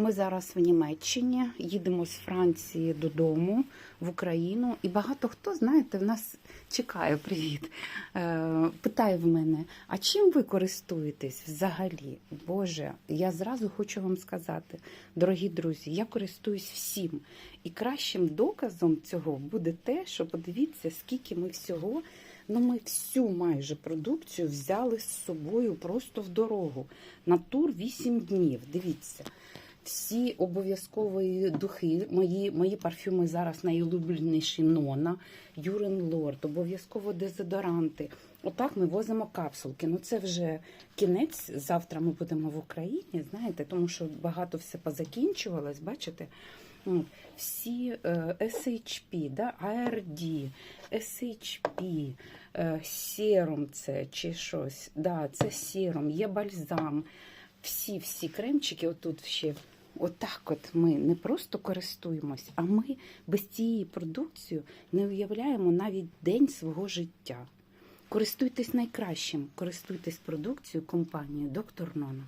Ми зараз в Німеччині, їдемо з Франції додому в Україну, і багато хто, знаєте, в нас чекає привіт. Е, питає в мене: а чим ви користуєтесь взагалі? Боже, я зразу хочу вам сказати, дорогі друзі, я користуюсь всім. І кращим доказом цього буде те, що подивіться, скільки ми всього. Ну, ми всю майже продукцію взяли з собою просто в дорогу. На тур 8 днів. Дивіться. Всі обов'язкові духи, мої, мої парфюми зараз найулюбленіші Нона, Юрин Лорд, обов'язково дезодоранти. Отак ми возимо капсулки. Ну це вже кінець. Завтра ми будемо в Україні, знаєте, тому що багато все позакінчувалось, бачите? Всі е, SHP, да, ARD, SHP, серум це чи щось. Да, це серум, є бальзам. Всі всі кремчики, отут ще. Отак от ми не просто користуємось, а ми без цієї продукції не уявляємо навіть день свого життя. Користуйтесь найкращим, користуйтесь продукцією компанії Доктор Нона.